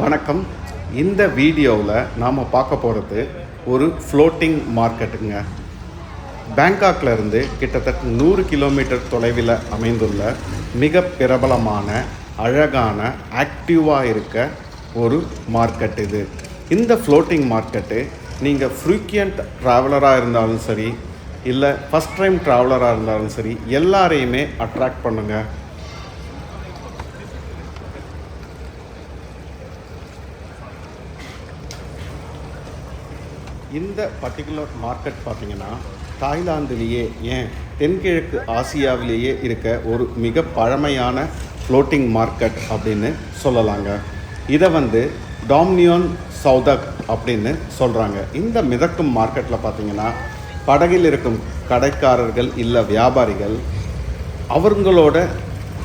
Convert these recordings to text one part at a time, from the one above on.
வணக்கம். இந்த வீடியோவில் நாம் பார்க்க போகிறது ஒரு ஃப்ளோட்டிங் மார்க்கெட்டுங்க பேங்காக்ல இருந்து கிட்டத்தட்ட நூறு கிலோமீட்டர் தொலைவில் அமைந்துள்ள மிக பிரபலமான அழகான ஆக்டிவாக இருக்க ஒரு மார்க்கெட் இது. இந்த ஃப்ளோட்டிங் மார்க்கெட்டு நீங்கள் ஃப்ரீக்வெண்ட் ட்ராவலராக இருந்தாலும் சரி இல்லை ஃபஸ்ட் டைம் ட்ராவலராக இருந்தாலும் சரி எல்லாரையுமே அட்ராக்ட் பண்ணுங்கள் இந்த பர்டிகுலர் மார்க்கெட் பார்த்தீங்கன்னா தாய்லாந்துலேயே ஏன் தென்கிழக்கு ஆசியாவிலேயே இருக்க ஒரு மிக பழமையான ஃப்ளோட்டிங் மார்க்கெட் அப்படின்னு சொல்லலாங்க. இதை வந்து டாம்னியோன் சௌதக் அப்படின்னு சொல்கிறாங்க இந்த மிதக்கும் மார்க்கெட்டில் பார்த்தீங்கன்னா படகில் இருக்கும் கடைக்காரர்கள் இல்லை வியாபாரிகள் அவங்களோட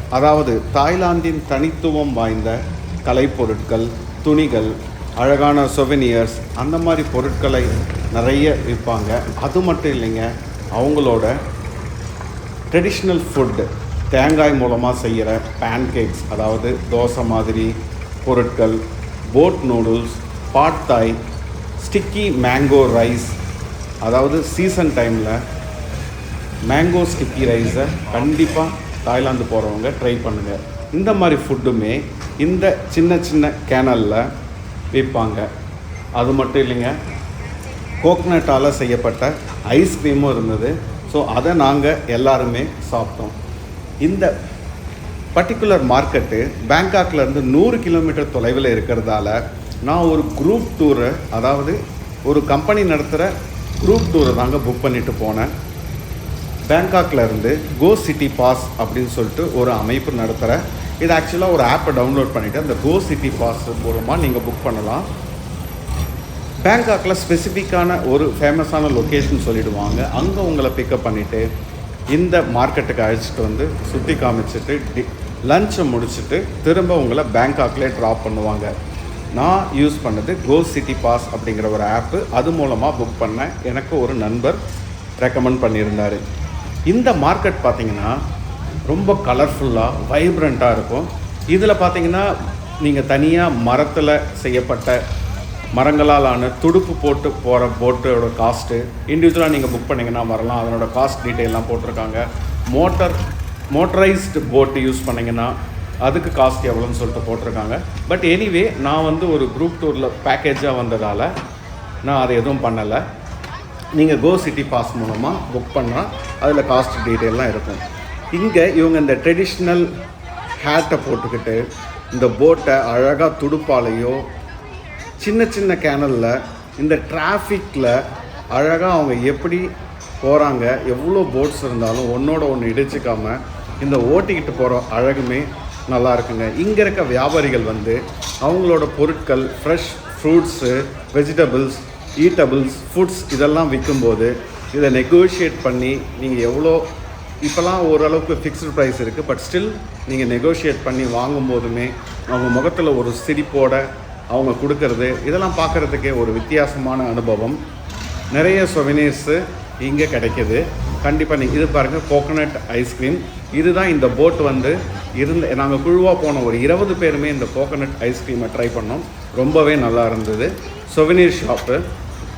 அதாவது தாய்லாந்தின் தனித்துவம் வாய்ந்த கலைப்பொருட்கள் துணிகள் அழகான சொவெனியர்ஸ் அந்த மாதிரி பொருட்களை நிறைய விற்பாங்க. அது மட்டும் இல்லைங்க அவங்களோட ட்ரெடிஷ்னல் ஃபுட்டு தேங்காய் மூலமாக செய்கிற பேன்கேக்ஸ் அதாவது தோசை மாதிரி பொருட்கள் boat noodles pad thai sticky mango rice அதாவது சீசன் டைமில் மேங்கோ ஸ்டிக்கி ரைஸை கண்டிப்பாக தாய்லாந்து போகிறவங்க ட்ரை பண்ணுங்கள் இந்த மாதிரி ஃபுட்டுமே இந்த சின்ன சின்ன கேனலில் விற்பாங்க அது மட்டும் இல்லைங்க கோக்னட்டால் செய்யப்பட்ட ஐஸ்கிரீமும் இருந்தது. ஸோ அதை நாங்கள் எல்லாருமே சாப்பிட்டோம். இந்த பர்டிகுலர் மார்க்கெட்டு பேங்காக்லேருந்து நூறு கிலோமீட்டர் தொலைவில் இருக்கிறதால நான் ஒரு குரூப் டூரை அதாவது ஒரு கம்பெனி நடத்துகிற குரூப் டூரை தாங்க புக் பண்ணிட்டு போனேன். பேங்காக்லேருந்து கோ சிட்டி பாஸ் அப்படின்னு சொல்லிட்டு ஒரு அமைப்பு நடத்துகிற இது ஆக்சுவலாக ஒரு ஆப்பை டவுன்லோட் பண்ணிவிட்டு அந்த கோ சிட்டி பாஸ் மூலமாக நீங்கள் புக் பண்ணலாம். பேங்காக்கில் ஸ்பெசிஃபிக்கான ஒரு ஃபேமஸான லொக்கேஷன் சொல்லிவிடுவாங்க அங்கே உங்களை பிக்கப் பண்ணிவிட்டு இந்த மார்க்கெட்டுக்கு அழைச்சிட்டு வந்து சுற்றி காமிச்சிட்டு டி லஞ்சை முடிச்சுட்டு திரும்ப உங்களை பேங்காக்லேயே ட்ராப் பண்ணுவாங்க. நான் யூஸ் பண்ணது கோ சிட்டி பாஸ் அப்படிங்கிற ஒரு ஆப்பு அது மூலமாக புக் பண்ணேன் எனக்கு ஒரு நண்பர் ரெக்கமெண்ட் பண்ணியிருந்தார். இந்த மார்க்கெட் பார்த்திங்கன்னா ரொம்ப கலர்ஃபுல்லாக வைப்ரண்ட்டாக இருக்கும். இதில் பார்த்தீங்கன்னா நீங்கள் தனியாக மரத்தில் செய்யப்பட்ட மரங்களால் ஆன துடுப்பு போட்டு போகிற போட்டோட காஸ்ட்டு இண்டிவிஜுவலாக நீங்கள் புக் பண்ணிங்கன்னா வரலாம். அதனோட காஸ்ட் டீட்டெயிலாம் போட்டிருக்காங்க. மோட்டர் மோட்டரைஸ்டு போட்டு யூஸ் பண்ணிங்கன்னா அதுக்கு காஸ்ட் எவ்வளோன்னு சொல்லிட்டு போட்டிருக்காங்க. பட் எனிவே நான் வந்து ஒரு குரூப் டூரில் பேக்கேஜாக வந்ததால் நான் அதை எதுவும் பண்ணலை. நீங்கள் கோ சிட்டி பாஸ் மூலமாக புக் பண்ணால் அதில் காஸ்ட் டீட்டெயிலாம் இருக்கும். இங்கே இவங்க இந்த ட்ரெடிஷ்னல் ஹேட்டை போட்டுக்கிட்டு இந்த போட்டை அழகாக துடுப்பாலையோ சின்ன சின்ன கேனலில் இந்த டிராஃபிக்கில் அழகாக அவங்க எப்படி போகிறாங்க எவ்வளோ போட்ஸ் இருந்தாலும் ஒன்றோட ஒன்று இடிச்சிக்காமல் இந்த ஓட்டிக்கிட்டு போகிற அழகுமே நல்லா இருக்குங்க. இங்கே இருக்க வியாபாரிகள் வந்து அவங்களோட பொருட்கள் fresh fruits vegetables edibles foods இதெல்லாம் விற்கும்போது இதை நெகோஷியேட் பண்ணி நீங்கள் எவ்வளோ இப்போலாம் ஓரளவுக்கு ஃபிக்ஸ்டு ப்ரைஸ் இருக்குது பட் ஸ்டில் நீங்கள் நெகோஷியேட் பண்ணி வாங்கும் போதுமே அவங்க முகத்தில் ஒரு சிரிப்போட அவங்க கொடுக்கறது இதெல்லாம் பார்க்குறதுக்கே ஒரு வித்தியாசமான அனுபவம். நிறைய சொவினீர்ஸு இங்கே கிடைக்கிது. கண்டிப்பாக நீங்கள் இது பாருங்கள் கோகோனட் ஐஸ்கிரீம் இதுதான் இந்த போட் வந்து இருந்த நாங்கள் குழுவாக போன ஒரு இருபது பேருமே இந்த கோகோனட் ஐஸ்கிரீமை ட்ரை பண்ணோம். ரொம்பவே நல்லா இருந்தது. சொவினீர் ஷாப்பு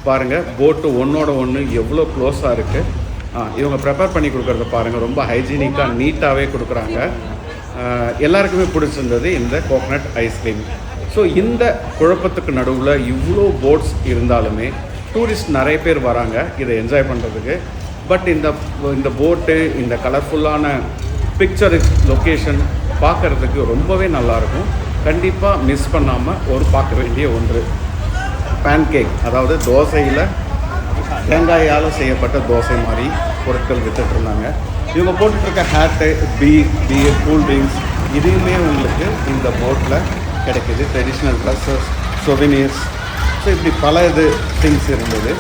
பாருங்கள் போட்டு ஒன்றோட ஒன்று எவ்வளோ க்ளோஸாக இருக்குது இவங்க ப்ரிப்பேர் பண்ணி கொடுக்குறத பாருங்கள் ரொம்ப ஹைஜீனிக்காக நீட்டாகவே கொடுக்குறாங்க. எல்லாருக்குமே பிடிச்சிருந்தது இந்த கோகனட் ஐஸ்கிரீம் ஸோ இந்த குழப்பத்துக்கு நடுவில் இவ்வளோ போட்ஸ் இருந்தாலுமே டூரிஸ்ட் நிறைய பேர் வராங்க இதை என்ஜாய் பண்ணுறதுக்கு பட் இந்த இந்த போட்டு இந்த கலர்ஃபுல்லான பிக்சர் லொக்கேஷன் பார்க்குறதுக்கு ரொம்பவே நல்லாயிருக்கும். கண்டிப்பாக மிஸ் பண்ணாமல் ஒரு பார்க்க வேண்டிய ஒன்று. பேன்கேக் அதாவது தோசையில் தேங்காயால் செய்யப்பட்ட தோசை மாதிரி பொருட்கள் விற்றுட்ருந்தாங்க இவங்க போட்டுட்ருக்க hat beer beer cool drinks இதையுமே உங்களுக்கு இந்த போட்டில் கிடைக்குது. ட்ரெடிஷ்னல் ட்ரெஸ்ஸஸ் சொவினியர்ஸ் ஸோ இப்படி பல இது திங்ஸ் இருந்தது.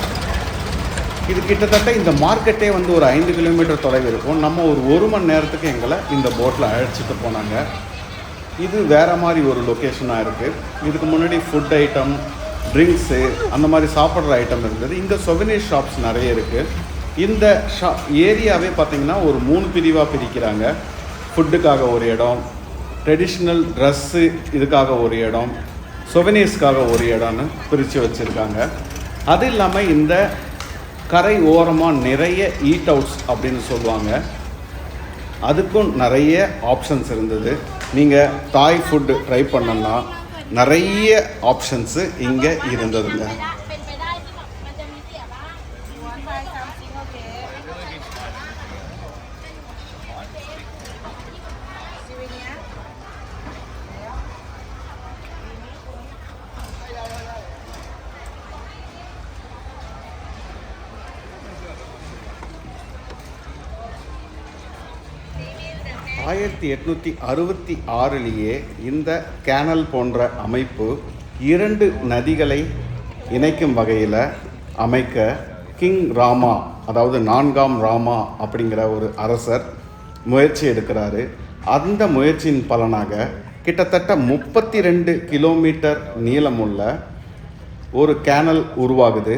இது கிட்டத்தட்ட இந்த மார்க்கெட்டே வந்து ஒரு ஐந்து கிலோமீட்டர் தொலைவு இருக்கும். நம்ம ஒரு ஒரு மணி நேரத்துக்கு எங்களை இந்த போட்டில் அழைச்சிட்டு போனாங்க. இது வேறு மாதிரி ஒரு லொக்கேஷனாக இருக்குது இதுக்கு முன்னாடி ஃபுட் ஐட்டம் ட்ரிங்க்ஸு அந்த மாதிரி சாப்பிட்ற ஐட்டம் இருந்தது. இங்கே சொவனீர் ஷாப்ஸ் நிறைய இருக்குது இந்த ஷா ஏரியாவே பார்த்தீங்கன்னா ஒரு மூணு பிரிவாக பிரிக்கிறாங்க. ஃபுட்டுக்காக ஒரு இடம் ட்ரெடிஷ்னல் ட்ரெஸ்ஸு இதுக்காக ஒரு இடம் சொவனீர்ஸ்க்காக ஒரு இடம்னு பிரித்து வச்சுருக்காங்க. அது இல்லாமல் இந்த கரை ஓரமாக நிறைய ஈட் அவுட்ஸ் அப்படின்னு சொல்லுவாங்க. அதுக்கும் நிறைய ஆப்ஷன்ஸ் இருந்தது. நீங்கள் தாய் ஃபுட்டு ட்ரை பண்ணோன்னா நிறைய ஆப்ஷன்ஸு இங்கே இருந்ததுங்க. ஆயிரத்தி எட்நூற்றி அறுபத்தி ஆறிலேயே இந்த கேனல் போன்ற அமைப்பு இரண்டு நதிகளை இணைக்கும் வகையில் அமைக்க கிங் ராமா அதாவது நான்காம் ராமா அப்படிங்கிற ஒரு அரசர் முயற்சி எடுக்கிறாரு. அந்த முயற்சியின் பலனாக கிட்டத்தட்ட முப்பத்தி ரெண்டு கிலோமீட்டர் நீளமுள்ள ஒரு கேனல் உருவாகுது.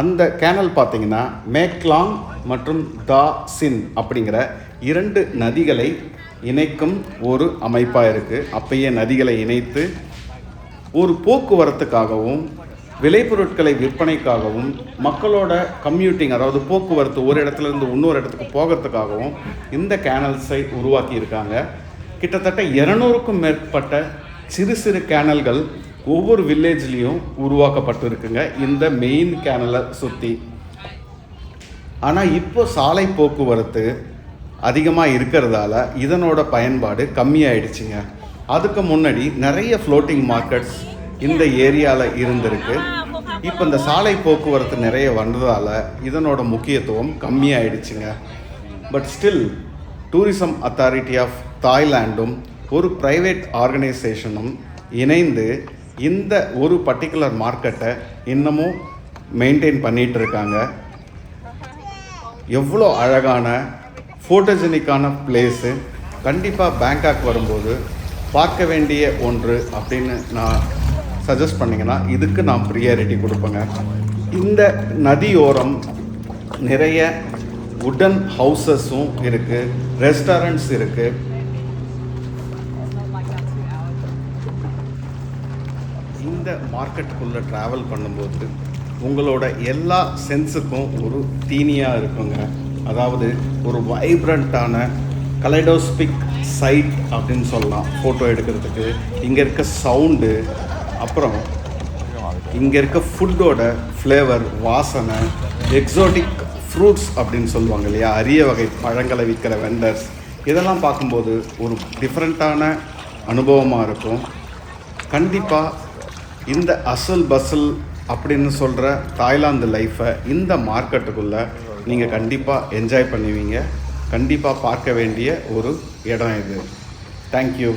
அந்த கேனல் பார்த்தீங்கன்னா மேக்லாங் மற்றும் தா சின் அப்படிங்கிற இரண்டு நதிகளை இணைக்கும் ஒரு அமைப்பாக இருக்குது அப்பயே நதிகளை இணைத்து ஒரு போக்குவரத்துக்காகவும் விளைபொருட்களை விற்பனைக்காகவும் மக்களோட கம்யூட்டிங் அதாவது போக்குவரத்து ஒரு இடத்துல இருந்து இன்னொரு இடத்துக்கு போகிறதுக்காகவும் இந்த கேனல்ஸை உருவாக்கி இருக்காங்க. கிட்டத்தட்ட இரநூறுக்கும் மேற்பட்ட சிறு சிறு கேனல்கள் ஒவ்வொரு வில்லேஜ்லேயும் உருவாக்கப்பட்டு இருக்குங்க இந்த மெயின் கேனலை சுற்றி ஆனால் இப்போ சாலை போக்குவரத்து அதிகமாக இருக்கிறதால இதனோட பயன்பாடு கம்மியாயிடுச்சுங்க. அதுக்கு முன்னாடி நிறைய ஃப்ளோட்டிங் மார்க்கெட்ஸ் இந்த ஏரியாவில் இருந்திருக்கு. இப்போ இந்த சாலை போக்குவரத்து நிறைய வந்ததால் இதனோட முக்கியத்துவம் கம்மியாயிடுச்சுங்க. But still tourism authority of தாய்லாண்டும் ஒரு ப்ரைவேட் ஆர்கனைசேஷனும் இணைந்து இந்த ஒரு பர்டிகுலர் மார்க்கெட்டை இன்னமும் மெயின்டைன் பண்ணிகிட்டு இருக்காங்க. எவ்வளோ அழகான ஃபோட்டோஜெனிக்கான பிளேஸு கண்டிப்பாக பேங்காக் வரும்போது பார்க்க வேண்டிய ஒன்று அப்படின்னு நான் சஜஸ்ட் பண்ணிங்கன்னா இதுக்கு நான் ப்ரியாரிட்டி கொடுப்பேங்க. இந்த நதியோரம் நிறைய உடன் ஹவுசஸும் இருக்குது ரெஸ்டாரண்ட்ஸ் இருக்குது இந்த மார்க்கெட்டுக்குள்ளே ட்ராவல் பண்ணும்போது உங்களோட எல்லா சென்ஸுக்கும் ஒரு தீனியாக இருக்குங்க. அதாவது ஒரு வைப்ரண்ட்டான கலைடோஸ்பிக் சைட் அப்படின்னு சொல்லலாம் ஃபோட்டோ எடுக்கிறதுக்கு. இங்கே இருக்க சவுண்டு அப்புறம் இங்கே இருக்க ஃபுட்டோட ஃப்ளேவர் வாசனை எக்ஸோட்டிக் ஃப்ரூட்ஸ் அப்படின்னு சொல்லுவாங்க இல்லையா? அரிய வகை பழங்களை விற்கிற வெண்டர்ஸ் இதெல்லாம் பார்க்கும்போது ஒரு டிஃப்ரெண்ட்டான அனுபவமாக இருக்கும். கண்டிப்பாக இந்த அசல் பசல் அப்படின்னு சொல்கிற தாய்லாந்து லைஃப்பை இந்த மார்க்கெட்டுக்குள்ளே நீங்கள் கண்டிப்பாக என்ஜாய் பண்ணுவீங்க. கண்டிப்பாக பார்க்க வேண்டிய ஒரு இடம் இது. தேங்க்யூ